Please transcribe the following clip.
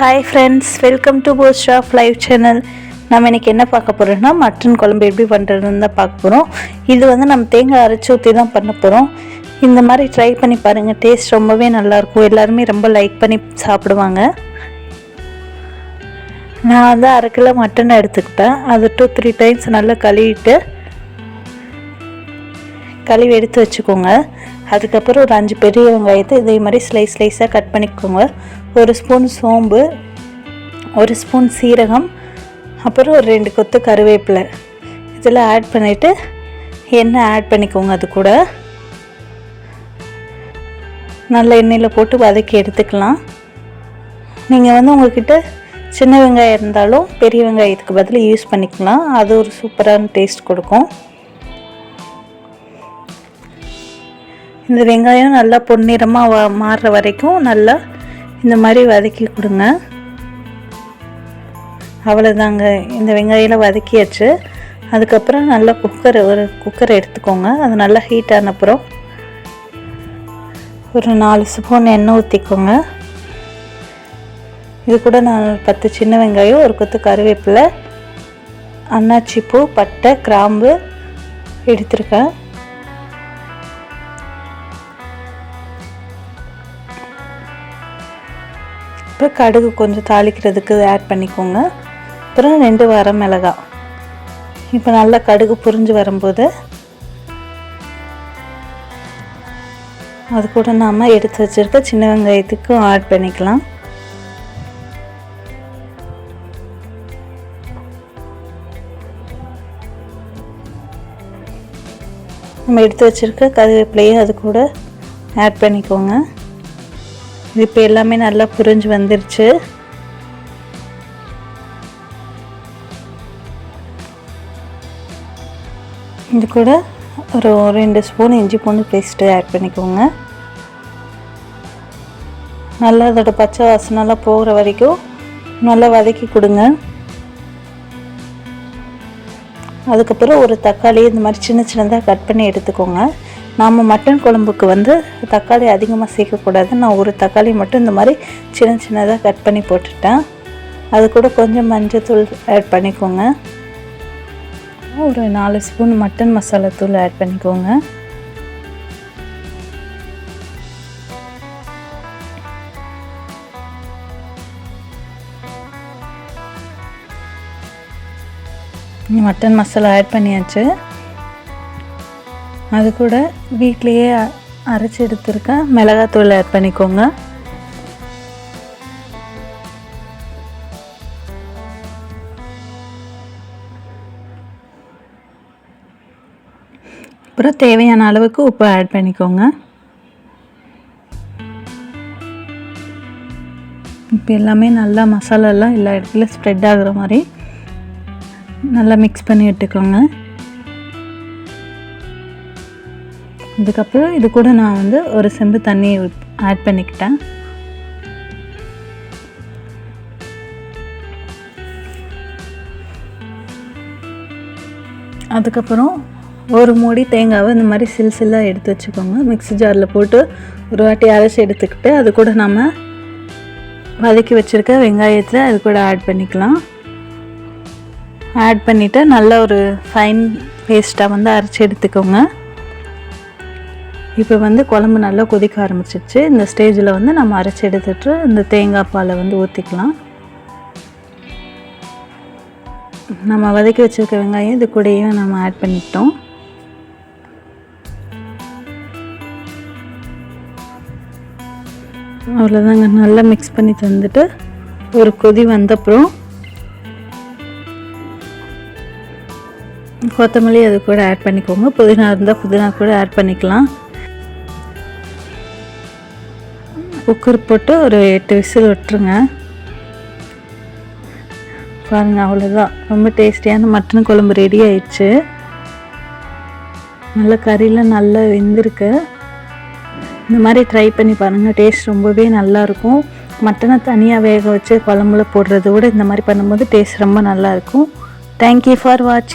Hi friends welcome to post of live channel நம்ம இன்றைக்கி என்ன பார்க்க போகிறோம்னா மட்டன் குழம்பு எப்படி பண்ணுறதுன்னு தான் பார்க்க போகிறோம் இது வந்து நம்ம தேங்காய் அரைச்சி ஊற்றி தான் பண்ண போகிறோம் இந்த மாதிரி ட்ரை பண்ணி பாருங்கள் டேஸ்ட் ரொம்பவே நல்லாயிருக்கும். எல்லாருமே ரொம்ப லைக் பண்ணி சாப்பிடுவாங்க. நான் வந்து அரை கிலோ மட்டன் எடுத்துக்கிட்டேன். அது டூ த்ரீ டைம்ஸ் நல்லா கழுவிட்டு கழுவி எடுத்து வச்சுக்கோங்க. அதுக்கப்புறம் ஒரு அஞ்சு பெரிய வெங்காயத்தை இதே மாதிரி ஸ்லைஸ் ஸ்லைஸாக கட் பண்ணிக்கோங்க. ஒரு ஸ்பூன் சோம்பு ஒரு ஸ்பூன் சீரகம் அப்புறம் ஒரு ரெண்டு கொத்து கருவேப்பிலை. இதெல்லாம் ஆட் பண்ணிவிட்டு எண்ணெய் ஆட் பண்ணிக்கோங்க அது கூட. நல்ல எண்ணெயில் போட்டு வதக்கி எடுத்துக்கலாம். நீங்கள் வந்து உங்கள்கிட்ட சின்ன வெங்காயம் இருந்தாலும் பெரிய வெங்காயத்துக்கு பதில் யூஸ் பண்ணிக்கலாம். அது ஒரு சூப்பரான டேஸ்ட் கொடுக்கும். இந்த வெங்காயம் நல்லா பொன்னிறமாக வ மாறுற வரைக்கும் நல்லா இந்த மாதிரி வதக்கி கொடுங்க. அவ்வளோதாங்க இந்த வெங்காயம்லாம் வதக்கியாச்சு. அதுக்கப்புறம் நல்லா குக்கர் ஒரு குக்கர் எடுத்துக்கோங்க. அது நல்லா ஹீட் ஆனப்புறம் ஒரு நாலு ஸ்பூன் எண்ணெய் ஊற்றிக்கோங்க இது கூட நான் பத்து சின்ன வெங்காயம் ஒரு கொத்து கருவேப்பிலை அன்னாச்சி பூ பட்டை கிராம்பு எடுத்திருக்கேன். அப்புறம் கடுகு கொஞ்சம் தாளிக்கிறதுக்கு ஆட் பண்ணிக்கோங்க. அப்புறம் ரெண்டு வர மிளகா. இப்போ நல்லா கடுகு புரிஞ்சு வரும்போது அது கூட நாம் எடுத்து வச்சுருக்க சின்ன வெங்காயத்துக்கும் ஆட் பண்ணிக்கலாம். நம்ம எடுத்து வச்சுருக்க கருவேப்பிலையும் அது கூட ஆட் பண்ணிக்கோங்க. இப்போ எல்லாமே நல்லா புரிஞ்சு வந்துருச்சு. இது கூட ஒரு ரெண்டு ஸ்பூன் இஞ்சி பூண்டு பேஸ்ட்டு ஆட் பண்ணிக்கோங்க. நல்லா அதோட பச்சை வாசனெல்லாம் போகிற வரைக்கும் நல்லா வதக்கி கொடுங்க. அதுக்கப்புறம் ஒரு தக்காளி இந்த மாதிரி சின்ன சின்னதாக கட் பண்ணி எடுத்துக்கோங்க. நாம் மட்டன் குழம்புக்கு வந்து தக்காளி அதிகமாக சேர்க்கக்கூடாது. நான் ஒரு தக்காளி மட்டும் இந்த மாதிரி சின்ன சின்னதாக கட் பண்ணி போட்டுட்டேன். அது கூட கொஞ்சம் மஞ்சள் தூள் ஆட் பண்ணிக்கோங்க. ஒரு நாலு ஸ்பூன் மட்டன் மசாலா தூள் ஆட் பண்ணிக்கோங்க. மட்டன் மசாலா ஆட் பண்ணியாச்சு. அது கூட வீட்லேயே அரைச்சி எடுத்துருக்கேன் மிளகாத்தூள் ஆட் பண்ணிக்கோங்க. அப்புறம் தேவையான அளவுக்கு உப்பு ஆட் பண்ணிக்கோங்க. இப்போ எல்லாமே நல்லா மசாலாலாம் எல்லா இடத்துலையும் ஸ்ப்ரெட் ஆகிற மாதிரி நல்லா மிக்ஸ் பண்ணி விட்டுக்கோங்க இதுக்கப்புறம் இது கூட நான் வந்து ஒரு செம்பு தண்ணி ஆட் பண்ணிக்கிட்டேன். அதுக்கப்புறம் ஒரு மூடி தேங்காவை இந்த மாதிரி சில் சில்லாக எடுத்து வச்சுக்கோங்க. மிக்ஸி ஜாரில் போட்டு ஒரு வாட்டி அரைச்சி எடுத்துக்கிட்டு அது கூட நம்ம வதக்கி வச்சுருக்க வெங்காயத்தை அது கூட ஆட் பண்ணிக்கலாம். ஆட் பண்ணிவிட்டு நல்ல ஒரு ஃபைன் பேஸ்ட்டாக வந்து அரைச்சி எடுத்துக்கோங்க. இப்போ வந்து குழம்பு நல்லா கொதிக்க ஆரம்பிச்சிச்சு இந்த ஸ்டேஜில் வந்து நம்ம அரைச்சி எடுத்துட்டு இந்த தேங்காய் பாலை வந்து ஊற்றிக்கலாம் நம்ம வதக்கி வச்சுருக்க வெங்காயம் இது கூடயும் நம்ம ஆட் பண்ணிட்டோம். அவ்வளோதாங்க நல்லா மிக்ஸ் பண்ணி தந்துட்டு ஒரு கொதி வந்தப்புறம் கொத்தமல்லி அது கூட ஆட் பண்ணிக்கோங்க. புதினா இருந்தால் புதினா கூட ஆட் பண்ணிக்கலாம். குக்கர் போட்டு ஒரு எட்டு விசில் விட்டுருங்க. பாருங்கள் அவ்வளோதான் ரொம்ப டேஸ்டியான மட்டன் குழம்பு ரெடி ஆயிடுச்சு. நல்ல கறியில் நல்லா வெந்திருக்கு. இந்த மாதிரி ட்ரை பண்ணி பாருங்கள் டேஸ்ட் ரொம்பவே நல்லாயிருக்கும் மட்டனை தனியாக வேக வச்சு குழம்புல போடுறத விட இந்த மாதிரி பண்ணும்போது டேஸ்ட் ரொம்ப நல்லாயிருக்கும் தேங்க்யூ ஃபார் வாட்ச்